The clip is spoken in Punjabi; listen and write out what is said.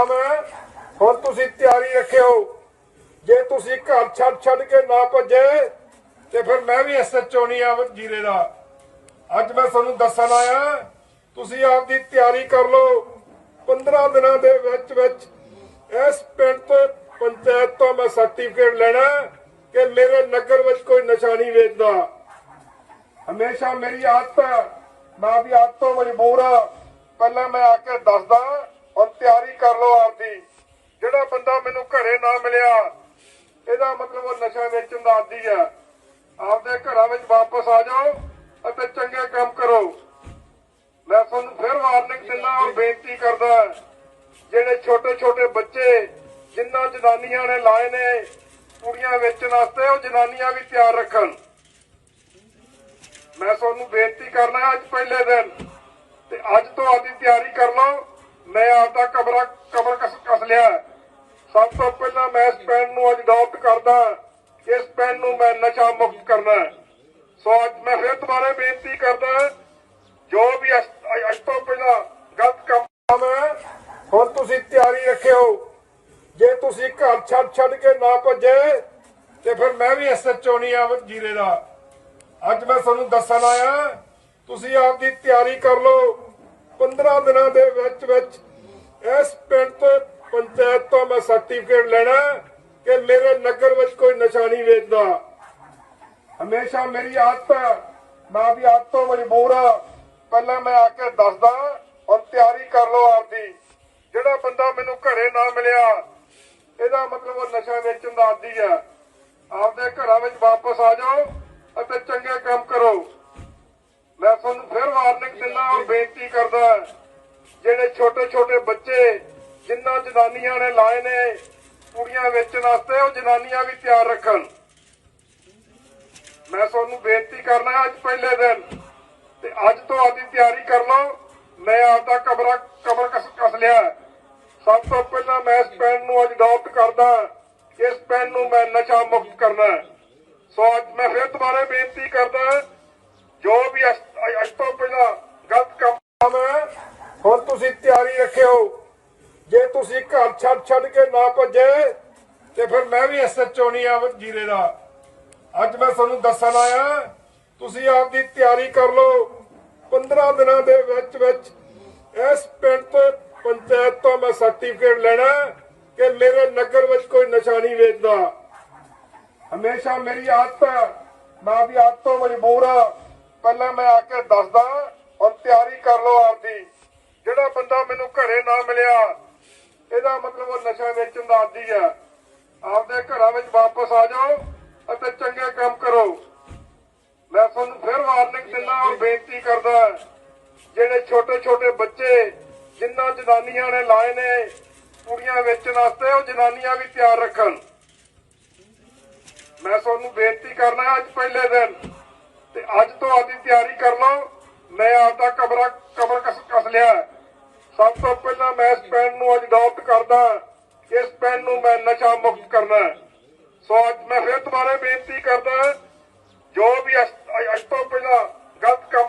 ਹੁਣ ਤੁਸੀਂ ਤਿਆਰੀ ਰੱਖਿਓ। ਜੇ ਤੁਸੀਂ ਘਰ ਛੱਡ ਛੱਡ ਕੇ ਨਾ ਭੱਜੇ, ਤੇ ਫਿਰ ਮੈਂ ਵੀ ਐਸਐਚਓ ਨਹੀਂ ਆ ਜੀਰੇ ਦਾ। ਅੱਜ ਮੈਂ ਤੁਹਾਨੂੰ ਦੱਸਣ ਆਇਆ, ਤੁਸੀਂ ਆਪਦੀ ਤਿਆਰੀ ਕਰ ਲਓ। 15 ਦਿਨਾਂ ਦੇ ਵਿੱਚ ਵਿੱਚ ਇਸ ਪਿੰਡ ਤੋਂ ਪੰਚਾਇਤ ਤੋਂ ਮੈਂ ਸਰਟੀਫਿਕੇਟ ਲੈਣਾ ਕਿ ਮੇਰੇ ਨਗਰ ਵਿੱਚ ਕੋਈ ਨਸ਼ਾ ਨਹੀਂ ਵੇਚਦਾ। ਹਮੇਸ਼ਾ ਮੇਰੀ ਆਦਤ ਹੈ, ਮੈਂ ਵੀ ਆਦਤ ਤੋਂ ਮਜਬੂਰ ਆ ਪਹਿਲਾਂ ਮੈਂ ਆ ਕੇ ਦੱਸਦਾ ਹੁਣ ਤਿਆਰੀ ਕਰ ਲਓ ਆਪਦੀ। ਜਿਹੜਾ ਬੰਦਾ ਮੈਨੂੰ ਘਰੇ ਨਾ ਮਿਲਿਆ, ਇਹਦਾ ਮਤਲਬ ਉਹ ਨਸ਼ਾ ਵੇਚਣ ਦਾ ਆਦੀ ਹੈ ਆਪਦੇ ਘਰਾਂ ਵਿੱਚ ਵਾਪਸ ਆ ਜਾਓ ਅਤੇ ਚੰਗੇ ਕੰਮ ਕਰੋ। ਮੈਂ ਤੁਹਾਨੂੰ ਫਿਰ ਵਾਰਨਿੰਗ ਦਿੰਦਾ ਔਰ ਬੇਨਤੀ ਕਰਦਾ, ਜਿਹੜੇ ਛੋਟੇ ਛੋਟੇ ਬੱਚੇ ਜਿਨ੍ਹਾਂ ਜਨਾਨੀਆਂ ਨੇ ਲਾਏ ਨੇ ਕੁੜੀਆਂ ਵੇਚਣ ਵਾਸਤੇ, ਉਹ ਜਨਾਨੀਆਂ ਵੀ ਤਿਆਰ ਰੱਖਣ। ਮੈਂ ਤੁਹਾਨੂੰ ਬੇਨਤੀ ਕਰਨਾ ਅੱਜ ਪਹਿਲੇ ਦਿਨ, ਤੇ ਅੱਜ ਤੋਂ ਆਦੀ ਤਿਆਰੀ ਕਰ ਲਓ। ਮੈਂ ਆਪਦਾ ਕਮਰਾ ਕਮਰ ਕਸ ਲਿਆ। ਸਭ ਤੋਂ ਪਹਿਲਾਂ ਮੈਂ ਇਸ ਪੈਨ ਨੂੰ ਅੱਜ ਅਡਾਪਟ ਕਰਦਾ। ਇਸ ਪੈਨ ਨੂੰ ਮੈਂ ਨਸ਼ਾ ਮੁਕਤ ਕਰਨਾ ਸੋ ਅੱਜ ਮੈਂ ਫਿਰ ਦੁਬਾਰਾ ਬੇਨਤੀ ਕਰਦਾ ਜੋ ਵੀ ਅੱਜ ਤੋਂ ਪਹਿਲਾਂ ਗਲਤ ਕੰਮ ਹੁਣ ਤੁਸੀਂ ਤਿਆਰੀ ਰੱਖਿਓ। ਜੇ ਤੁਸੀਂ ਘਰ ਛੱਡ ਛੱਡ ਕੇ ਨਾ ਭੱਜੇ, ਤੇ ਫਿਰ ਮੈਂ ਵੀ ਐਸਐਚਓ ਨਹੀਂ ਆ ਜੀਰੇ ਦਾ। ਅੱਜ ਮੈਂ ਤੁਹਾਨੂੰ ਦੱਸਣ ਆਇਆ, ਤੁਸੀਂ ਆਪਦੀ ਤਿਆਰੀ ਕਰ ਲਓ। 15 ਦਿਨਾਂ ਦੇ ਵਿੱਚ ਵਿੱਚ ਇਸ ਪਿੰਡ ਤੋਂ ਪੰਚਾਇਤ ਤੋਂ ਮੈਂ ਸਰਟੀਫਿਕੇਟ ਲੈਣਾ ਕਿ ਮੇਰੇ ਨਗਰ ਵਿੱਚ ਕੋਈ ਨਸ਼ਾ ਨਹੀਂ ਵੇਚਦਾ। ਹਮੇਸ਼ਾ ਮੇਰੀ ਆਦਤ ਮੈਂ ਵੀ ਆਦਤ ਤੋਂ ਮਜਬੂਰ ਆ ਪਹਿਲਾਂ ਮੈਂ ਆ ਕੇ ਦੱਸਦਾ, ਹੁਣ ਤਿਆਰੀ ਕਰ ਲਓ ਆਪਦੀ। ਜਿਹੜਾ ਬੰਦਾ ਮੈਨੂੰ ਘਰੇ ਨਾ ਮਿਲਿਆ, ਇਹਦਾ ਮਤਲਬ ਉਹ ਨਸ਼ਾ ਵੇਚਣ ਦਾ ਆਦੀ ਹੈ। ਆਪਦੇ ਘਰਾਂ ਵਿੱਚ ਵਾਪਸ ਆ ਜਾਓ ਅਤੇ ਚੰਗੇ ਕੰਮ ਕਰੋ। ਮੈਂ ਤੁਹਾਨੂੰ ਫਿਰ ਵਾਰਨਿੰਗ ਦਿੰਦਾ ਔਰ ਬੇਨਤੀ ਕਰਦਾ ਜਿਹੜੇ ਛੋਟੇ ਛੋਟੇ ਬੱਚੇ ਜਿਨ੍ਹਾਂ ਜਨਾਨੀਆਂ ਨੇ ਲਾਏ ਨੇ ਕੁੜੀਆਂ ਵੇਚਣ ਵਾਸਤੇ, ਉਹ ਜਨਾਨੀਆਂ ਵੀ ਤਿਆਰ ਰੱਖਣ। ਮੈਂ ਤੁਹਾਨੂੰ ਬੇਨਤੀ ਕਰਨਾ ਅੱਜ ਪਹਿਲੇ ਦਿਨ, ਤੇ ਅੱਜ ਤੋਂ ਆਦੀ ਤਿਆਰੀ ਕਰ ਲਓ। ਮੈਂ ਆਪਦਾ ਕਮਰਾ ਕਮਰ ਕਸ ਕਸ ਲਿਆ ਸਭ ਤੋਂ ਪਹਿਲਾਂ ਮੈਂ ਇਸ ਪੈਨ ਨੂੰ ਅੱਜ ਅਡਾਪਟ ਕਰਦਾ ਇਸ ਪੈਨ ਨੂੰ ਮੈਂ ਨਸ਼ਾ ਮੁਕਤ ਕਰਨਾ ਸੋ ਅੱਜ ਮੈਂ ਫਿਰ ਦੁਬਾਰਾ ਬੇਨਤੀ ਕਰਦਾ ਜੋ ਵੀ ਅੱਜ ਅੱਜ ਤੋਂ ਪਹਿਲਾਂ ਗਲਤ ਕੰਮ ਹੁਣ ਤੁਸੀਂ ਤਿਆਰੀ ਰੱਖਿਓ। ਜੇ ਤੁਸੀਂ ਘਰ ਛੱਡ ਛੱਡ ਕੇ ਨਾ ਭੱਜੇ, ਤੇ ਫਿਰ ਮੈਂ ਵੀ ਐਸਐਚਓ ਨਹੀਂ ਆ ਜੀਰੇ ਦਾ। ਅੱਜ ਮੈਂ ਤੁਹਾਨੂੰ ਦੱਸਣ ਆਇਆ, ਤੁਸੀਂ ਆਪਦੀ ਤਿਆਰੀ ਕਰ ਲਓ। 15 ਦਿਨਾਂ ਦੇ ਵਿੱਚ ਵਿੱਚ ਇਸ ਪਿੰਡ ਤੋਂ ਪੰਚਾਇਤ ਤੋਂ ਮੈਂ ਸਰਟੀਫਿਕੇਟ ਲੈਣਾ ਕਿ ਮੇਰੇ ਨਗਰ ਵਿੱਚ ਕੋਈ ਨਸ਼ਾ ਨਹੀਂ ਵੇਚਦਾ। ਹਮੇਸ਼ਾ ਮੇਰੀ ਆਦਤ ਹੈ, ਮੈਂ ਵੀ ਆਦਤ ਤੋਂ ਮਜਬੂਰ ਆ ਪਹਿਲਾਂ ਮੈਂ ਆ ਕੇ ਦੱਸਦਾ, ਹੁਣ ਤਿਆਰੀ ਕਰ ਲਓ ਆਪਦੀ। ਜਿਹੜਾ ਬੰਦਾ ਮੈਨੂੰ ਘਰੇ ਨਾ ਮਿਲਿਆ, ਇਹਦਾ ਮਤਲਬ ਉਹ ਨਸ਼ਾ ਵੇਚਣ ਦਾ ਆਦੀ ਹੈ। ਆਪਦੇ ਘਰਾਂ ਵਿੱਚ ਵਾਪਸ ਆ ਜਾਓ ਅਤੇ ਚੰਗੇ ਕੰਮ ਕਰੋ। ਮੈਂ ਤੁਹਾਨੂੰ ਫਿਰ ਵਾਰਨਿੰਗ ਦਿੰਦਾ ਔਰ ਬੇਨਤੀ ਕਰਦਾ, ਜਿਹੜੇ ਛੋਟੇ ਛੋਟੇ ਬੱਚੇ ਜਿਨ੍ਹਾਂ ਜਨਾਨੀਆਂ ਨੇ ਲਾਏ ਨੇ ਕੁੜੀਆਂ ਵੇਚਣ ਵਾਸਤੇ, ਉਹ ਜਨਾਨੀਆਂ ਵੀ ਤਿਆਰ ਰੱਖਣ। ਮੈਂ ਤੁਹਾਨੂੰ ਬੇਨਤੀ ਕਰਨਾ ਅੱਜ ਪਹਿਲੇ ਦਿਨ। ਤੇ ਅੱਜ ਤੋਂ ਆਦੀ ਤਿਆਰੀ ਕਰ ਲਓ। ਮੈਂ ਆਪਦਾ ਕਮਰਾ, ਕਮਰ ਕਸ ਕਸ ਲਿਆ। ਸਭ ਤੋਂ ਪਹਿਲਾਂ ਮੈਂ ਇਸ ਪੈਨ ਨੂੰ ਅੱਜ ਅਡਾਪਟ ਕਰਦਾ। ਇਸ ਪੈਨ ਨੂੰ ਮੈਂ ਨਸ਼ਾ ਮੁਕਤ ਕਰਨਾ। ਸੋ ਅੱਜ ਮੈਂ ਫਿਰ ਦੁਬਾਰਾ ਬੇਨਤੀ ਕਰਦਾ, ਜੋ ਵੀ ਅੱਜ ਅੱਜ ਤੋਂ ਪਹਿਲਾਂ ਗਲਤ ਕੰਮ